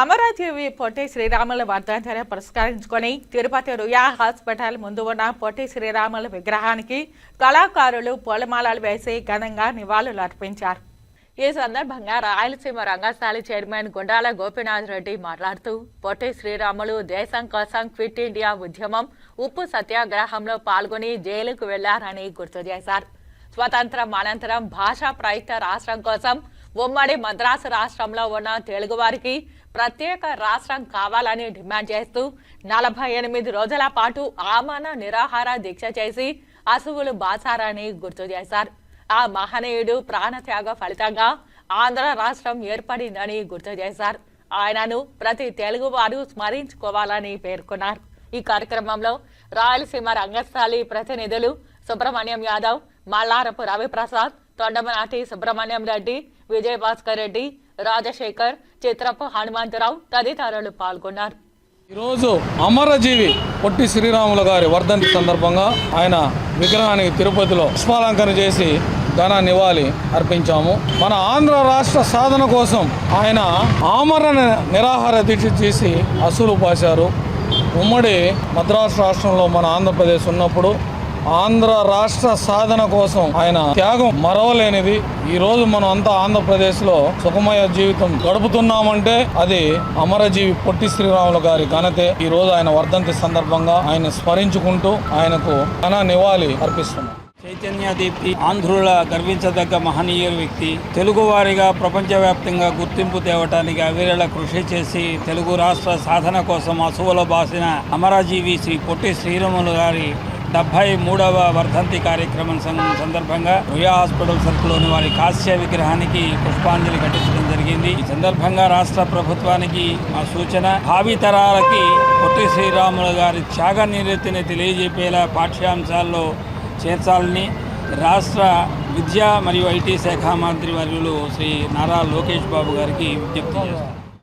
అమరావతి పొట్టి శ్రీరాముల వర్ధంతిని పురస్కరించుకొని తిరుపతి రుయా హాస్పిటల్ ముందు ఉన్న పొట్టి శ్రీరాముల విగ్రహానికి కళాకారులు పూలమాలలు వేసి ఘనంగా నివాళులు అర్పించారు. ఈ సందర్భంగా రాయలసీమ రంగస్థాయి చైర్మన్ గుండాల గోపీనాథ్ రెడ్డి మాట్లాడుతూ పొట్టి శ్రీరాములు దేశం కోసం క్విట్ ఇండియా ఉద్యమం ఉప్పు సత్యాగ్రహంలో పాల్గొని జైలుకు వెళ్ళారని గుర్తు చేశారు. స్వతంత్రం అనంతరం భాషా ప్రయుక్త రాష్ట్రం కోసం ఉమ్మడి మద్రాసు రాష్ట్రంలో ఉన్న తెలుగువారికి ప్రత్యేక రాష్ట్రం కావాలని డిమాండ్ చేస్తూ నలభై ఎనిమిది రోజుల పాటు ఆమన నిరాహార దీక్ష చేసి అసువులు బాసారని గుర్తు చేశారు. ఆ మహనీయుడు ప్రాణత్యాగ ఫలితంగా ఆంధ్ర రాష్ట్రం ఏర్పడిందని గుర్తు చేశారు. ఆయనను ప్రతి తెలుగువారు స్మరించుకోవాలని పేర్కొన్నారు. ఈ కార్యక్రమంలో రాయలసీమ రంగస్థలి ప్రతినిధులు సుబ్రహ్మణ్యం యాదవ్ మల్లారపు రవిప్రసాద్ తొండమనాటి సుబ్రహ్మణ్యం రెడ్డి విజయభాస్కర్ రెడ్డి రాజశేఖర్ చిత్రపు హనుమంతరావు తదితరులు పాల్గొన్నారు. ఈరోజు అమరజీవి పొట్టి శ్రీరాములు గారి వర్ధంతి సందర్భంగా ఆయన విగ్రహానికి తిరుపతిలో పుష్పాలంకరణ చేసి ఘన నివాళి అర్పించాము. మన ఆంధ్ర రాష్ట్ర సాధన కోసం ఆయన ఆమరణ నిరాహార దీక్ష చేసి అసూలు పాశారు. ఉమ్మడి మద్రాసు రాష్ట్రంలో మన ఆంధ్రప్రదేశ్ ఉన్నప్పుడు ఆంధ్ర రాష్ట్ర సాధన కోసం ఆయన త్యాగం మరవలేనిది. ఈ రోజు మనం అంతా ఆంధ్రప్రదేశ్లో సుఖమయ జీవితం గడుపుతున్నామంటే అది అమరజీవి పొట్టి శ్రీరాములు గారి ఘనతే. ఈ రోజు ఆయన వర్ధంతి సందర్భంగా ఆయన స్మరించుకుంటూ ఆయనకు ఘన నివాళి అర్పిస్తున్నాం. చైతన్య దీప్తి ఆంధ్రుల గర్వించదగ్గ మహనీయ వ్యక్తి. తెలుగువారిగా ప్రపంచవ్యాప్తంగా గుర్తింపు తేవటానికి అవిరళ కృషి చేసి తెలుగు రాష్ట్ర సాధన కోసం అసువలో బాసిన అమరజీవి శ్రీ పొట్టి శ్రీరాములు గారి డెబ్బై మూడవ వర్ధంతి కార్యక్రమం సందర్భంగా రుయా హాస్పిటల్ సర్కిల్లోని వారి కాశ్య విగ్రహానికి పుష్పాంజలి ఘటించడం జరిగింది. ఈ సందర్భంగా రాష్ట్ర ప్రభుత్వానికి మా సూచన భావి తరాలకి పొట్టి శ్రీరాములు గారి త్యాగ నిరతిని తెలియజెప్పేలా పాఠ్యాంశాల్లో చేర్చాలని రాష్ట్ర విద్యా మరియు ఐటీ శాఖ మంత్రి వర్యులు శ్రీ నారా లోకేష్ బాబు గారికి విజ్ఞప్తి చేస్తారు